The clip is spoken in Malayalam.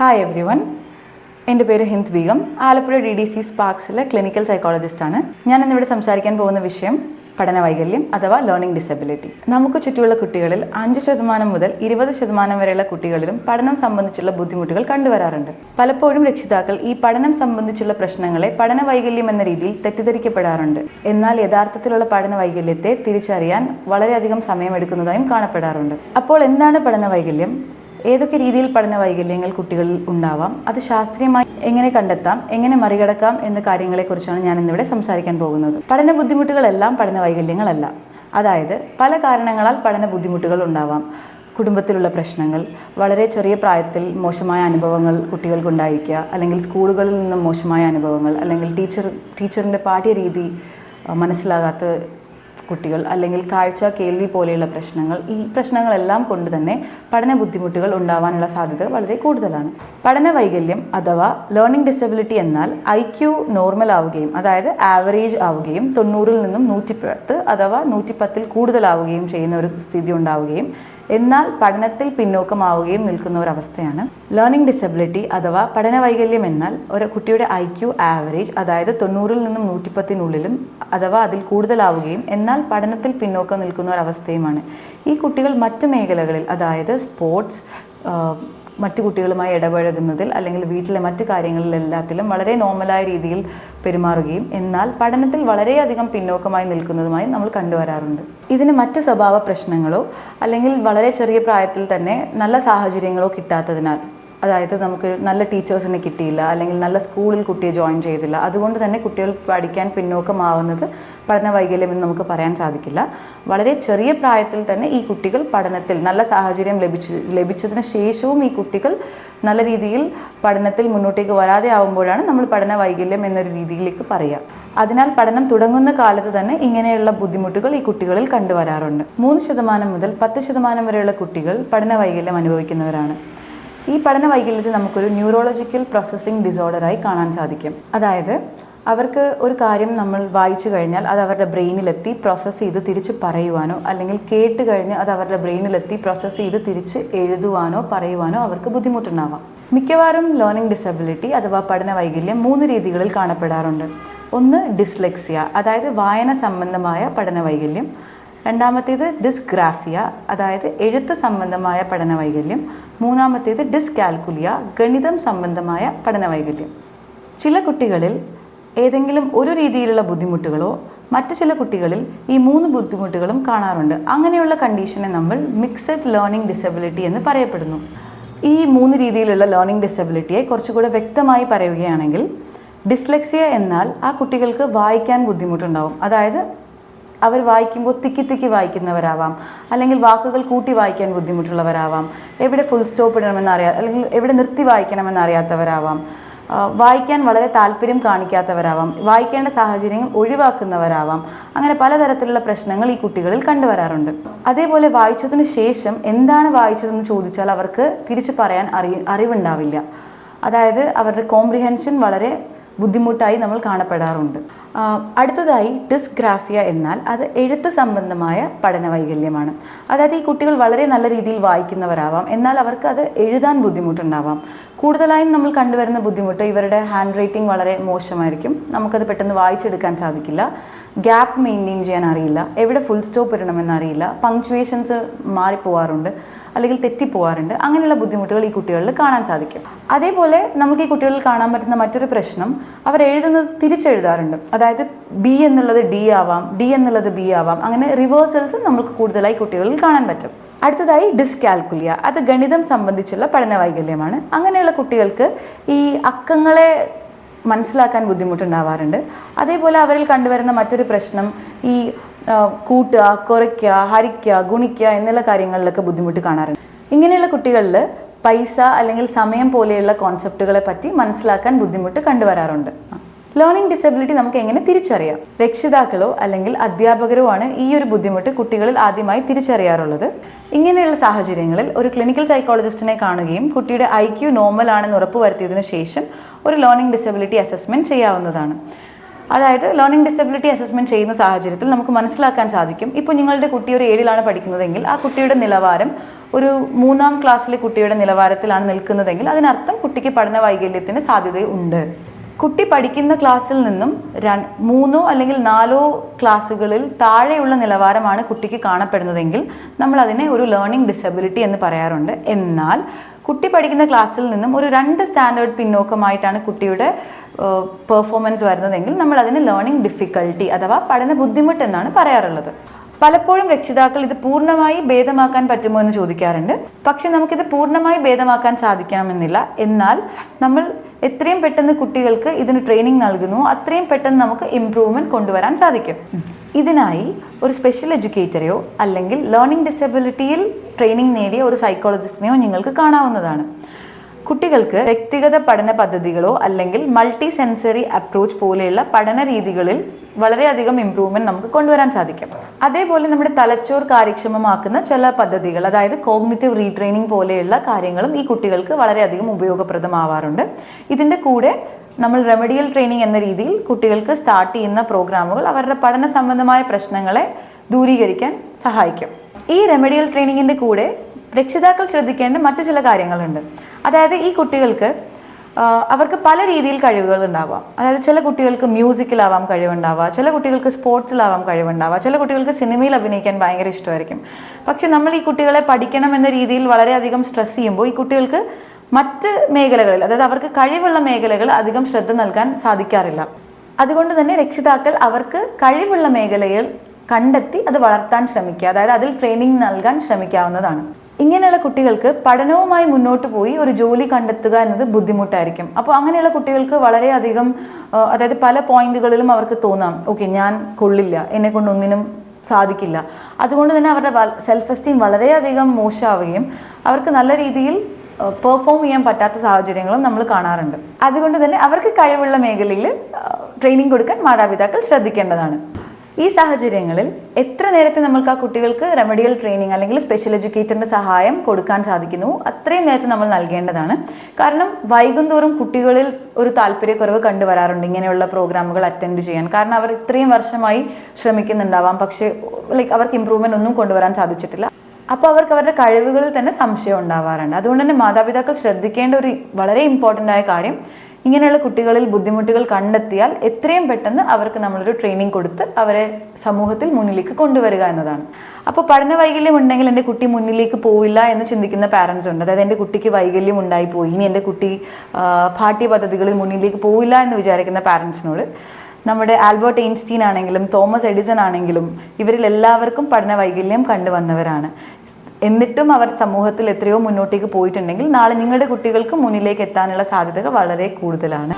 ഹായ് എവ്രി വൺ എന്റെ പേര് Hind Begum Alappuzha D D C സ്പാർക്സിലെ clinical സൈക്കോളജിസ്റ്റാണ് ഞാൻ ഇന്നിവിടെ സംസാരിക്കാൻ പോകുന്ന വിഷയം പഠന വൈകല്യം അഥവാ ലേണിംഗ് ഡിസബിലിറ്റി നമുക്ക് ചുറ്റുമുള്ള കുട്ടികളിൽ അഞ്ച് ശതമാനം മുതൽ ഇരുപത് ശതമാനം വരെയുള്ള കുട്ടികളിലും പഠനം സംബന്ധിച്ചുള്ള ബുദ്ധിമുട്ടുകൾ കണ്ടുവരാറുണ്ട്. പലപ്പോഴും രക്ഷിതാക്കൾ ഈ പഠനം സംബന്ധിച്ചുള്ള പ്രശ്നങ്ങളെ പഠന വൈകല്യം എന്ന രീതിയിൽ തെറ്റിദ്ധരിക്കപ്പെടാറുണ്ട്. എന്നാൽ യഥാർത്ഥത്തിലുള്ള പഠന വൈകല്യത്തെ തിരിച്ചറിയാൻ വളരെയധികം സമയമെടുക്കുന്നതായും കാണപ്പെടാറുണ്ട്. അപ്പോൾ എന്താണ് പഠന വൈകല്യം ഏതൊക്കെ രീതിയിൽ പഠന വൈകല്യങ്ങൾ കുട്ടികളിൽ ഉണ്ടാവാം അത് ശാസ്ത്രീയമായി എങ്ങനെ കണ്ടെത്താം എങ്ങനെ മറികടക്കാം എന്ന കാര്യങ്ങളെക്കുറിച്ചാണ് ഞാൻ ഇന്നിവിടെ സംസാരിക്കാൻ പോകുന്നത്. പഠന ബുദ്ധിമുട്ടുകളെല്ലാം പഠന വൈകല്യങ്ങളല്ല. അതായത് പല കാരണങ്ങളാൽ പഠന ബുദ്ധിമുട്ടുകൾ ഉണ്ടാവാം. കുടുംബത്തിലുള്ള പ്രശ്നങ്ങൾ വളരെ ചെറിയ പ്രായത്തിൽ മോശമായ അനുഭവങ്ങൾ കുട്ടികൾക്കുണ്ടായിരിക്കുക അല്ലെങ്കിൽ സ്കൂളുകളിൽ നിന്നും മോശമായ അനുഭവങ്ങൾ അല്ലെങ്കിൽ ടീച്ചർ ടീച്ചറിന്റെ പാഠ്യരീതി രീതി മനസ്സിലാകാത്ത കുട്ടികൾ അല്ലെങ്കിൽ കാഴ്ച കേൾവി പോലെയുള്ള പ്രശ്നങ്ങൾ ഈ പ്രശ്നങ്ങളെല്ലാം കൊണ്ട് തന്നെ പഠന ബുദ്ധിമുട്ടുകൾ ഉണ്ടാവാനുള്ള സാധ്യത വളരെ കൂടുതലാണ്. പഠന വൈകല്യം അഥവാ ലേണിംഗ് ഡിസബിലിറ്റി എന്നാൽ ഐ ക്യു നോർമൽ ആവുകയും അതായത് ആവറേജ് ആവുകയും തൊണ്ണൂറിൽ നിന്നും നൂറ്റി പത്ത് അഥവാ നൂറ്റി പത്തിൽ കൂടുതലാവുകയും ചെയ്യുന്ന ഒരു സ്ഥിതി ഉണ്ടാവുകയും എന്നാൽ പഠനത്തിൽ പിന്നോക്കമാവുകയും നിൽക്കുന്ന ഒരു അവസ്ഥയാണ് ലേണിംഗ് ഡിസബിലിറ്റി അഥവാ പഠന വൈകല്യം എന്നാൽ ഒരു കുട്ടിയുടെ ഐ ക്യു ആവറേജ് അതായത് തൊണ്ണൂറിൽ നിന്നും നൂറ്റിപ്പത്തിനുള്ളിലും അഥവാ അതിൽ കൂടുതലാവുകയും എന്നാൽ പഠനത്തിൽ പിന്നോക്കം നിൽക്കുന്ന ഒരു അവസ്ഥയുമാണ് ഈ കുട്ടികൾ മറ്റു മേഖലകളിൽ അതായത് സ്പോർട്സ് മറ്റു കുട്ടികളുമായി ഇടപഴകുന്നതിൽ അല്ലെങ്കിൽ വീട്ടിലെ മറ്റു കാര്യങ്ങളിലെല്ലാത്തിലും വളരെ നോർമലായ രീതിയിൽ പെരുമാറുകയും എന്നാൽ പഠനത്തിൽ വളരെയധികം പിന്നോക്കമായി നിൽക്കുന്നതുമായി നമ്മൾ കണ്ടുവരാറുണ്ട്. ഇതിന് മറ്റ് സ്വഭാവ പ്രശ്നങ്ങളോ അല്ലെങ്കിൽ വളരെ ചെറിയ പ്രായത്തിൽ തന്നെ നല്ല സാഹചര്യങ്ങളോ കിട്ടാത്തതിനാൽ അതായത് നമുക്ക് നല്ല ടീച്ചേഴ്സിനെ കിട്ടിയില്ല അല്ലെങ്കിൽ നല്ല സ്കൂളിൽ കുട്ടിയെ ജോയിൻ ചെയ്തില്ല. അതുകൊണ്ട് തന്നെ കുട്ടികൾ പഠിക്കാൻ പിന്നോക്കമാവുന്നത് പഠന വൈകല്യമെന്ന് നമുക്ക് പറയാൻ സാധിക്കില്ല. വളരെ ചെറിയ പ്രായത്തിൽ തന്നെ ഈ കുട്ടികൾ പഠനത്തിൽ നല്ല സാഹചര്യം ലഭിച്ചു ലഭിച്ചതിന് ശേഷവും ഈ കുട്ടികൾ നല്ല രീതിയിൽ പഠനത്തിൽ മുന്നോട്ടേക്ക് വരാതെ ആവുമ്പോഴാണ് നമ്മൾ പഠന വൈകല്യം എന്നൊരു രീതിയിലേക്ക് പറയുക. അതിനാൽ പഠനം തുടങ്ങുന്ന കാലത്ത് തന്നെ ഇങ്ങനെയുള്ള ബുദ്ധിമുട്ടുകൾ ഈ കുട്ടികളിൽ കണ്ടുവരാറുണ്ട്. മൂന്ന് ശതമാനം മുതൽ പത്ത് ശതമാനം വരെയുള്ള കുട്ടികൾ പഠന വൈകല്യം അനുഭവിക്കുന്നവരാണ്. ഈ പഠന വൈകല്യത്തെ നമുക്കൊരു ന്യൂറോളജിക്കൽ പ്രോസസ്സിംഗ് ഡിസോർഡറായി കാണാൻ സാധിക്കും. അതായത് അവർക്ക് ഒരു കാര്യം നമ്മൾ വായിച്ചു കഴിഞ്ഞാൽ അത് അവരുടെ ബ്രെയിനിലെത്തി പ്രോസസ്സ് ചെയ്ത് തിരിച്ച് പറയുവാനോ അല്ലെങ്കിൽ കേട്ട് കഴിഞ്ഞ് അത് അവരുടെ ബ്രെയിനിലെത്തി പ്രോസസ്സ് ചെയ്ത് തിരിച്ച് എഴുതുവാനോ പറയുവാനോ അവർക്ക് ബുദ്ധിമുട്ടുണ്ടാവാം. മിക്കവാറും ലേണിംഗ് ഡിസബിലിറ്റി അഥവാ പഠന വൈകല്യം മൂന്ന് രീതികളിൽ കാണപ്പെടാറുണ്ട്. ഒന്ന് ഡിസ്ലെക്സിയ അതായത് വായന സംബന്ധമായ പഠന വൈകല്യം. രണ്ടാമത്തേത് ഡിസ്ഗ്രാഫിയ അതായത് എഴുത്ത് സംബന്ധമായ പഠന വൈകല്യം. മൂന്നാമത്തേത് ഡിസ്കാൽക്കുലിയ ഗണിതം സംബന്ധമായ പഠന വൈകല്യം ചില കുട്ടികളിൽ ഏതെങ്കിലും ഒരു രീതിയിലുള്ള ബുദ്ധിമുട്ടുകളോ മറ്റു ചില കുട്ടികളിൽ ഈ മൂന്ന് ബുദ്ധിമുട്ടുകളും കാണാറുണ്ട്. അങ്ങനെയുള്ള കണ്ടീഷനെ നമ്മൾ മിക്സഡ് ലേണിംഗ് ഡിസബിലിറ്റി എന്ന് പറയപ്പെടുന്നു. ഈ മൂന്ന് രീതിയിലുള്ള ലേണിംഗ് ഡിസബിലിറ്റിയെ കുറച്ചുകൂടെ വ്യക്തമായി പറയുകയാണെങ്കിൽ ഡിസ്ലെക്സിയ എന്നാൽ ആ കുട്ടികൾക്ക് വായിക്കാൻ ബുദ്ധിമുട്ടുണ്ടാവും. അതായത് അവർ വായിക്കുമ്പോൾ തിക്കി തിക്കി വായിക്കുന്നവരാവാം. അല്ലെങ്കിൽ വാക്കുകൾ കൂട്ടി വായിക്കാൻ ബുദ്ധിമുട്ടുള്ളവരാവാം. എവിടെ ഫുൾ സ്റ്റോപ്പ് ഇടണമെന്ന് അറിയാ അല്ലെങ്കിൽ എവിടെ നിർത്തി വായിക്കണമെന്ന് അറിയാത്തവരാവാം. വായിക്കാൻ വളരെ താല്പര്യം കാണിക്കാത്തവരാവാം. വായിക്കേണ്ട സാഹചര്യങ്ങൾ ഒഴിവാക്കുന്നവരാവാം. അങ്ങനെ പലതരത്തിലുള്ള പ്രശ്നങ്ങൾ ഈ കുട്ടികളിൽ കണ്ടുവരാറുണ്ട്. അതേപോലെ വായിച്ചതിന് ശേഷം എന്താണ് വായിച്ചതെന്ന് ചോദിച്ചാൽ അവർക്ക് തിരിച്ചു പറയാൻ അറി അറിവുണ്ടാവില്ല. അതായത് അവരുടെ കോംപ്രിഹെൻഷൻ വളരെ ബുദ്ധിമുട്ടായി നമ്മൾ കാണപ്പെടാറുണ്ട്. അടുത്തതായി ഡിസ്ഗ്രാഫിയ എന്നാൽ അത് എഴുത്ത് സംബന്ധമായ പഠന വൈകല്യമാണ് അതായത് ഈ കുട്ടികൾ വളരെ നല്ല രീതിയിൽ വായിക്കുന്നവരാവാം. എന്നാൽ അവർക്ക് അത് എഴുതാൻ ബുദ്ധിമുട്ടുണ്ടാവാം. കൂടുതലായും നമ്മൾ കണ്ടുവരുന്ന ബുദ്ധിമുട്ട് ഇവരുടെ ഹാൻഡ് റൈറ്റിംഗ് വളരെ മോശമായിരിക്കും. നമുക്കത് പെട്ടെന്ന് വായിച്ചെടുക്കാൻ സാധിക്കില്ല. ഗ്യാപ്പ് മെയിന്റെയിൻ ചെയ്യാൻ അറിയില്ല. എവിടെ ഫുൾ സ്റ്റോപ്പ് ഇടണമെന്ന് അറിയില്ല. പങ്ക്ച്വേഷൻസ് മാറിപ്പോവാറുണ്ട്. അല്ലെങ്കിൽ തെറ്റിപ്പോവാറുണ്ട്. അങ്ങനെയുള്ള ബുദ്ധിമുട്ടുകൾ ഈ കുട്ടികളിൽ കാണാൻ സാധിക്കും. അതേപോലെ നമുക്ക് ഈ കുട്ടികളിൽ കാണാൻ പറ്റുന്ന മറ്റൊരു പ്രശ്നം അവർ എഴുതുന്നത് തിരിച്ചെഴുതാറുണ്ട്. അതായത് ബി എന്നുള്ളത് ഡി ആവാം ഡി എന്നുള്ളത് ബി ആവാം. അങ്ങനെ റിവേഴ്സൽസ് നമുക്ക് കൂടുതലായി കുട്ടികളിൽ കാണാൻ പറ്റും. അടുത്തതായി ഡിസ്കാൽക്കുലിയ അത് ഗണിതം സംബന്ധിച്ചുള്ള പഠന വൈകല്യമാണ്. അങ്ങനെയുള്ള കുട്ടികൾക്ക് ഈ അക്കങ്ങളെ മനസ്സിലാക്കാൻ ബുദ്ധിമുട്ടുണ്ടാവാറുണ്ട്. അതേപോലെ അവരിൽ കണ്ടുവരുന്ന മറ്റൊരു പ്രശ്നം ഈ കൂട്ടുക കുറയ്ക്കുക ഹരിക്കുക ഗുണിക്കുക എന്നുള്ള കാര്യങ്ങളിലൊക്കെ ബുദ്ധിമുട്ട് കാണാറുണ്ട്. ഇങ്ങനെയുള്ള കുട്ടികളിൽ പൈസ അല്ലെങ്കിൽ സമയം പോലെയുള്ള കോൺസെപ്റ്റുകളെ പറ്റി മനസ്സിലാക്കാൻ ബുദ്ധിമുട്ട് കണ്ടുവരാറുണ്ട്. ലേണിംഗ് ഡിസബിലിറ്റി നമുക്ക് എങ്ങനെ തിരിച്ചറിയാം? രക്ഷിതാക്കളോ അല്ലെങ്കിൽ അധ്യാപകരോ ആണ് ഈ ഒരു ബുദ്ധിമുട്ട് കുട്ടികളിൽ ആദ്യമായി തിരിച്ചറിയാറുള്ളത്. ഇങ്ങനെയുള്ള സാഹചര്യങ്ങളിൽ ഒരു ക്ലിനിക്കൽ സൈക്കോളജിസ്റ്റിനെ കാണുകയും കുട്ടിയുടെ ഐ ക്യു നോർമൽ ആണെന്ന് ഉറപ്പുവരുത്തിയതിനു ശേഷം ഒരു ലേണിംഗ് ഡിസബിലിറ്റി അസസ്മെന്റ് ചെയ്യാവുന്നതാണ്. അതായത് ലേണിംഗ് ഡിസബിലിറ്റി അസസ്മെന്റ് ചെയ്യുന്ന സാഹചര്യത്തിൽ നമുക്ക് മനസ്സിലാക്കാൻ സാധിക്കും. ഇപ്പോൾ നിങ്ങളുടെ കുട്ടി ഒരു ഏഴിലാണ് പഠിക്കുന്നതെങ്കിൽ ആ കുട്ടിയുടെ നിലവാരം ഒരു മൂന്നാം ക്ലാസ്സിലെ കുട്ടിയുടെ നിലവാരത്തിലാണ് നിൽക്കുന്നതെങ്കിൽ അതിനർത്ഥം കുട്ടിക്ക് പഠന വൈകല്യത്തിന് സാധ്യതയുണ്ട്. കുട്ടി പഠിക്കുന്ന ക്ലാസ്സിൽ നിന്നും മൂന്നോ അല്ലെങ്കിൽ നാലോ ക്ലാസ്സുകളിൽ താഴെയുള്ള നിലവാരമാണ് കുട്ടിക്ക് കാണപ്പെടുന്നതെങ്കിൽ നമ്മൾ അതിനെ ഒരു ലേണിംഗ് ഡിസബിലിറ്റി എന്ന് പറയാറുണ്ട്. എന്നാൽ കുട്ടി പഠിക്കുന്ന ക്ലാസ്സിൽ നിന്നും ഒരു രണ്ട് സ്റ്റാൻഡേർഡ് പിന്നോക്കമായിട്ടാണ് കുട്ടിയുടെ പെർഫോമൻസ് വരുന്നതെങ്കിൽ നമ്മൾ അതിന് ലേണിംഗ് ഡിഫിക്കൽട്ടി അഥവാ പഠന ബുദ്ധിമുട്ട് എന്നാണ് പറയാറുള്ളത്. പലപ്പോഴും രക്ഷിതാക്കൾ ഇത് പൂർണമായി ഭേദമാക്കാൻ പറ്റുമോ എന്ന് ചോദിക്കാറുണ്ട്. പക്ഷെ നമുക്കിത് പൂർണമായി ഭേദമാക്കാൻ സാധിക്കണമെന്നില്ല. എന്നാൽ നമ്മൾ എത്രയും പെട്ടെന്ന് കുട്ടികൾക്ക് ഇതിന് ട്രെയിനിങ് നൽകുന്നു അത്രയും പെട്ടെന്ന് നമുക്ക് ഇമ്പ്രൂവ്മെന്റ് കൊണ്ടുവരാൻ സാധിക്കും. ഇതിനായി ഒരു സ്പെഷ്യൽ എഡ്യൂക്കേറ്ററെയോ അല്ലെങ്കിൽ ലേണിംഗ് ഡിസബിലിറ്റിയിൽ ട്രെയിനിങ് നേടിയ ഒരു സൈക്കോളജിസ്റ്റിനെയോ നിങ്ങൾക്ക് കാണാവുന്നതാണ്. കുട്ടികൾക്ക് വ്യക്തിഗത പഠന പദ്ധതികളോ അല്ലെങ്കിൽ മൾട്ടി സെൻസറി അപ്രോച്ച് പോലെയുള്ള പഠന രീതികളിൽ വളരെയധികം ഇമ്പ്രൂവ്മെന്റ് നമുക്ക് കൊണ്ടുവരാൻ സാധിക്കും. അതേപോലെ നമ്മുടെ തലച്ചോർ കാര്യക്ഷമമാക്കുന്ന ചില പദ്ധതികൾ അതായത് കോഗ്നിറ്റീവ് റീട്രെയിനിങ് പോലെയുള്ള കാര്യങ്ങളും ഈ കുട്ടികൾക്ക് വളരെയധികം ഉപയോഗപ്രദമാവാറുണ്ട്. ഇതിന്റെ കൂടെ നമ്മൾ റെമഡിയൽ ട്രെയിനിങ് എന്ന രീതിയിൽ കുട്ടികൾക്ക് സ്റ്റാർട്ട് ചെയ്യുന്ന പ്രോഗ്രാമുകൾ അവരുടെ പഠന സംബന്ധമായ പ്രശ്നങ്ങളെ ദൂരീകരിക്കാൻ സഹായിക്കും. ഈ റെമഡിയൽ ട്രെയിനിങ്ങിന്റെ കൂടെ രക്ഷിതാക്കൾ ശ്രദ്ധിക്കേണ്ട മറ്റു ചില കാര്യങ്ങളുണ്ട്. അതായത് ഈ കുട്ടികൾക്ക് അവർക്ക് പല രീതിയിൽ കഴിവുകൾ ഉണ്ടാവാം. അതായത് ചില കുട്ടികൾക്ക് മ്യൂസിക്കിലാവാം കഴിവുണ്ടാവുക ചില കുട്ടികൾക്ക് സ്പോർട്സിലാവാം കഴിവുണ്ടാവുക ചില കുട്ടികൾക്ക് സിനിമയിൽ അഭിനയിക്കാൻ ഭയങ്കര ഇഷ്ടമായിരിക്കും. പക്ഷെ നമ്മൾ ഈ കുട്ടികളെ പഠിക്കണം എന്ന രീതിയിൽ വളരെയധികം സ്ട്രെസ് ചെയ്യുമ്പോൾ ഈ കുട്ടികൾക്ക് മറ്റ് മേഖലകളിൽ അതായത് അവർക്ക് കഴിവുള്ള മേഖലകൾ അധികം ശ്രദ്ധ നൽകാൻ സാധിക്കാറില്ല. അതുകൊണ്ട് തന്നെ രക്ഷിതാക്കൾ അവർക്ക് കഴിവുള്ള മേഖലയിൽ കണ്ടെത്തി അത് വളർത്താൻ ശ്രമിക്കുക. അതായത് അതിൽ ട്രെയിനിങ് നൽകാൻ ശ്രമിക്കാവുന്നതാണ്. ഇങ്ങനെയുള്ള കുട്ടികൾക്ക് പഠനവുമായി മുന്നോട്ട് പോയി ഒരു ജോലി കണ്ടെത്തുക എന്നത് ബുദ്ധിമുട്ടായിരിക്കും. അപ്പോൾ അങ്ങനെയുള്ള കുട്ടികൾക്ക് വളരെയധികം അതായത് പല പോയിന്റുകളിലും അവർക്ക് തോന്നാം. ഓക്കെ ഞാൻ കൊള്ളില്ല എന്നെ കൊണ്ട് ഒന്നിനും സാധിക്കില്ല. അതുകൊണ്ട് തന്നെ അവരുടെ സെൽഫ് എസ്റ്റീം വളരെയധികം മോശമാവുകയും അവർക്ക് നല്ല രീതിയിൽ പെർഫോം ചെയ്യാൻ പറ്റാത്ത സാഹചര്യങ്ങളും നമ്മൾ കാണാറുണ്ട്. അതുകൊണ്ട് തന്നെ അവർക്ക് കഴിവുള്ള മേഖലയിൽ ട്രെയിനിങ് കൊടുക്കാൻ മാതാപിതാക്കൾ ശ്രദ്ധിക്കേണ്ടതാണ്. ഈ സാഹചര്യങ്ങളിൽ എത്ര നേരത്തെ നമ്മൾക്ക് ആ കുട്ടികൾക്ക് റെമഡിയൽ ട്രെയിനിങ് അല്ലെങ്കിൽ സ്പെഷ്യൽ എഡ്യൂക്കേറ്ററിന്റെ സഹായം കൊടുക്കാൻ സാധിക്കുന്നു അത്രയും നേരത്തെ നമ്മൾ നൽകേണ്ടതാണ്. കാരണം വൈകുന്തോറും കുട്ടികളിൽ ഒരു താല്പര്യക്കുറവ് കണ്ടുവരാറുണ്ട് ഇങ്ങനെയുള്ള പ്രോഗ്രാമുകൾ അറ്റൻഡ് ചെയ്യാൻ. കാരണം അവർ ഇത്രയും വർഷമായി ശ്രമിക്കുന്നുണ്ടാവാം പക്ഷേ ലൈക്ക് അവർക്ക് ഇമ്പ്രൂവ്മെന്റ് ഒന്നും കൊണ്ടുവരാൻ സാധിച്ചിട്ടില്ല. അപ്പോൾ അവർക്ക് അവരുടെ കഴിവുകളിൽ തന്നെ സംശയം ഉണ്ടാവാറുണ്ട്. അതുകൊണ്ട് തന്നെ മാതാപിതാക്കൾ ശ്രദ്ധിക്കേണ്ട ഒരു വളരെ ഇമ്പോർട്ടന്റ് ആയ കാര്യം ഇങ്ങനെയുള്ള കുട്ടികളിൽ ബുദ്ധിമുട്ടുകൾ കണ്ടെത്തിയാൽ എത്രയും പെട്ടെന്ന് അവർക്ക് നമ്മളൊരു ട്രെയിനിങ് കൊടുത്ത് അവരെ സമൂഹത്തിൽ മുന്നിലേക്ക് കൊണ്ടുവരിക എന്നതാണ്. അപ്പോൾ പഠന വൈകല്യം ഉണ്ടെങ്കിൽ എന്റെ കുട്ടി മുന്നിലേക്ക് പോവില്ല എന്ന് ചിന്തിക്കുന്ന പാരൻസ് ഉണ്ട്. അതായത് എന്റെ കുട്ടിക്ക് വൈകല്യം ഉണ്ടായി പോയി. ഇനി എന്റെ കുട്ടി പാഠ്യ പദ്ധതികളിൽ മുന്നിലേക്ക് പോവില്ല എന്ന് വിചാരിക്കുന്ന പാരൻസിനോട് നമ്മുടെ ആൽബർട്ട് ഐൻസ്റ്റീൻ ആണെങ്കിലും തോമസ് എഡിസൺ ആണെങ്കിലും ഇവരിൽ എല്ലാവർക്കും പഠന വൈകല്യം കണ്ടുവന്നവരാണ്. എന്നിട്ടും അവർ സമൂഹത്തിൽ എത്രയോ മുന്നോട്ടേക്ക് പോയിട്ടുണ്ടെങ്കിൽ നാളെ നിങ്ങളുടെ കുട്ടികൾക്ക് മുന്നിലേക്ക് എത്താനുള്ള സാധ്യതകൾ വളരെ കൂടുതലാണ്.